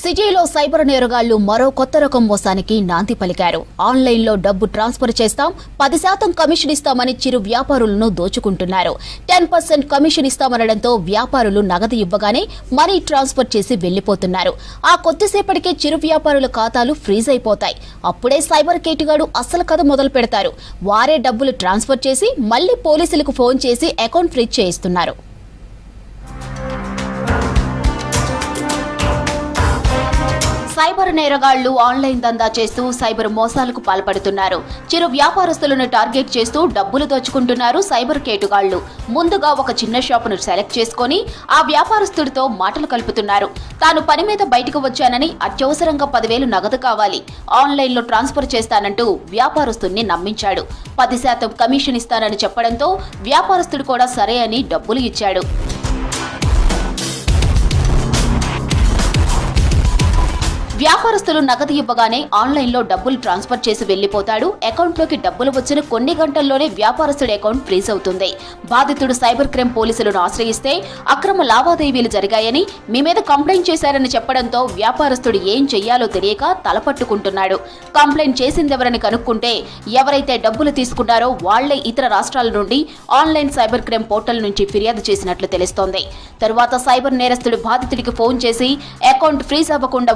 సిటీలో సైబర్ నేరగాళ్ళు మరో కొత్త రకం మోసానికి నాంది పలికారు. ఆన్లైన్లో డబ్బు ట్రాన్స్ఫర్ చేస్తాం పది శాతం కమిషన్ ఇస్తామని చిరు వ్యాపారులను దోచుకుంటున్నారు. టెన్ పర్సెంట్ కమిషన్ ఇస్తామనడంతో వ్యాపారులు నగదు ఇవ్వగానే మనీ ట్రాన్స్ఫర్ చేసి వెళ్ళిపోతున్నారు ఆ కొద్దిసేపటికే చిరు వ్యాపారుల ఖాతాలు ఫ్రీజ్ అయిపోతాయి. అప్పుడే సైబర్ కేటుగాడు అసలు కథ మొదలు పెడతారు. వారే డబ్బులు ట్రాన్స్ఫర్ చేసి మళ్ళీ పోలీసులకు ఫోన్ చేసి అకౌంట్ ఫ్రీజ్ చేయిస్తున్నారు. సైబర్ నేరగాళ్ళు ఆన్లైన్ దందా చేస్తూ సైబర్ మోసాలకు పాల్పడుతున్నారు. చిరు వ్యాపారస్తులను టార్గెట్ చేస్తూ డబ్బులు దోచుకుంటున్నారు సైబర్ కేటుగాళ్ళు. ముందుగా ఒక చిన్న షాపును సెలెక్ట్ చేసుకొని ఆ వ్యాపారస్తుడితో మాటలు కలుపుతున్నారు. తాను పని మీద బయటకు వచ్చానని అత్యవసరంగా పదివేలు నగదు కావాలి. ఆన్లైన్లో ట్రాన్స్ఫర్ చేస్తానంటూ వ్యాపారస్తుడిని నమ్మించాడు. పది శాతం కమిషన్ ఇస్తానని చెప్పడంతో వ్యాపారస్తుడు కూడా సరే అని డబ్బులు ఇచ్చాడు. వ్యాపారస్తులు నగదు ఇవ్వగానే ఆన్లైన్లో డబ్బులు ట్రాన్స్ఫర్ చేసి వెళ్ళిపోతాడు అకౌంట్లోకి డబ్బులు వచ్చిన కొన్ని గంటల్లోనే వ్యాపారస్తుడి అకౌంట్ ఫ్రీజ్ అవుతుంది. బాధితుడు సైబర్ క్రైమ్ పోలీసులను ఆశ్రయిస్తే అక్రమ లావాదేవీలు జరిగాయని మీ మీద కంప్లైంట్ చేశారని చెప్పడంతో వ్యాపారస్తుడు ఏం చెయ్యాలో తెలియక తలపట్టుకుంటున్నాడు. కంప్లైంట్ చేసిందెవరని కనుక్కుంటే ఎవరైతే డబ్బులు తీసుకున్నారో వాళ్ళే ఇతర రాష్ట్రాల నుండి ఆన్లైన్ సైబర్ క్రైమ్ పోర్టల్ నుంచి ఫిర్యాదు చేసినట్లు తెలుస్తోంది. తరువాత సైబర్ నేరస్తుడు బాధితుడికి ఫోన్ చేసి అకౌంట్ ఫ్రీజ్ అవ్వకుండా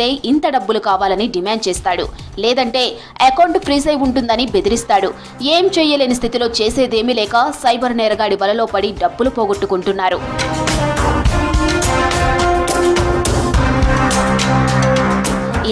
ఉండాలంటే ఇంత డబ్బులు కావాలని డిమాండ్ చేస్తాడు. లేదంటే అకౌంట్ ఫ్రీజ్ అయి ఉంటుందని బెదిరిస్తాడు. ఏం చేయలేని స్థితిలో చేసేదేమీ లేక సైబర్ నేరగాడి వలలో పడి డబ్బులు పోగొట్టుకుంటున్నారు.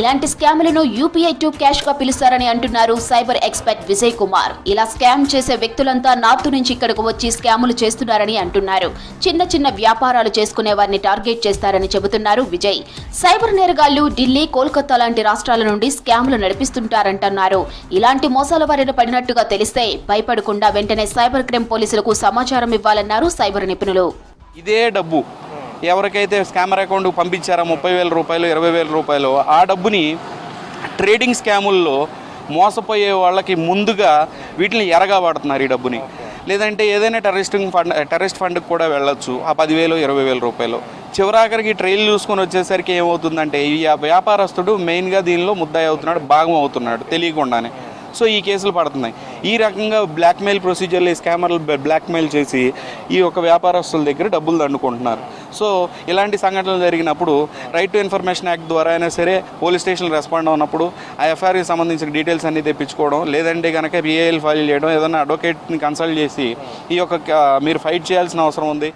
ఇలాంటి స్కామ్లను యూపీఐ టు క్యాష్గా పిలుస్తారని అంటున్నారు సైబర్ ఎక్స్పర్ట్ విజయ్ కుమార్. ఇలా స్కామ్ చేసే వ్యక్తులంతా నార్త్ నుంచి ఇక్కడకు వచ్చి స్కాములు చేస్తున్నారని అంటున్నారు. చిన్న చిన్న వ్యాపారాలు చేసుకునే వారిని టార్గెట్ చేస్తారని చెబుతున్నారు విజయ్. సైబర్ నేరగాళ్ళు ఢిల్లీ కోల్కతా లాంటి రాష్ట్రాల నుండి స్కాములు నడిపిస్తుంటారంటున్నారు. ఇలాంటి మోసాల బారిన పడినట్టుగా తెలిస్తే భయపడకుండా వెంటనే సైబర్ క్రైమ్ పోలీసులకు సమాచారం ఇవ్వాలన్నారు సైబర్ నిపుణులు. ఇదే డబ్బు. ఎవరికైతే స్కామర్ అకౌంట్ పంపించారో ముప్పై వేల రూపాయలు ఇరవై వేల రూపాయలు ఆ డబ్బుని ట్రేడింగ్ స్కాముల్లో మోసపోయే వాళ్ళకి ముందుగా వీటిని ఎరగా వాడుతున్నారు ఈ డబ్బుని. లేదంటే ఏదైనా టెర్రరిస్టింగ్ ఫండ్ టెర్రరిస్ట్ ఫండ్కి కూడా వెళ్ళొచ్చు. ఆ పదివేలు ఇరవై వేల రూపాయలు. చివరాఖరికి ట్రైల్ చూసుకొని వచ్చేసరికి ఏమవుతుందంటే ఈ వ్యాపారస్తుడు మెయిన్గా దీనిలో ముద్దాయి అవుతున్నాడు భాగం అవుతున్నాడు తెలియకుండానే. సో ఈ కేసులు పడుతున్నాయి. ఈ రకంగా బ్లాక్మెయిల్ ప్రొసీజర్లు ఈ స్కామర్లు బ్లాక్మెయిల్ చేసి ఈ యొక్క వ్యాపారస్తుల దగ్గర డబ్బులు దండుకుంటున్నారు. సో ఇలాంటి సంఘటనలు జరిగినప్పుడు రైట్ టు ఇన్ఫర్మేషన్ యాక్ట్ ద్వారా అయినా సరే పోలీస్ స్టేషన్ రెస్పాండ్ అవునప్పుడు ఆ ఎఫ్ఐఆర్కి సంబంధించిన డీటెయిల్స్ అన్ని తెప్పించుకోవడం లేదంటే కనుక పిఏఎల్ ఫైల్ చేయడం ఏదైనా అడ్వకేట్ని కన్సల్ట్ చేసి ఈ యొక్క మీరు ఫైట్ చేయాల్సిన అవసరం ఉంది.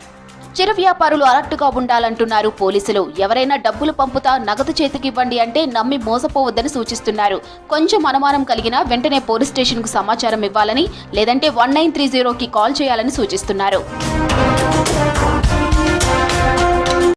చిరు వ్యాపారులు అలర్ట్గా ఉండాలంటున్నారు పోలీసులు. ఎవరైనా డబ్బులు పంపుతా నగదు చేతికివ్వండి అంటే నమ్మి మోసపోవద్దని సూచిస్తున్నారు. కొంచెం అనుమానం కలిగినా వెంటనే పోలీస్ స్టేషన్కు సమాచారం ఇవ్వాలని లేదంటే వన్ నైన్ త్రీ జీరోకి కాల్ చేయాలని సూచిస్తున్నారు.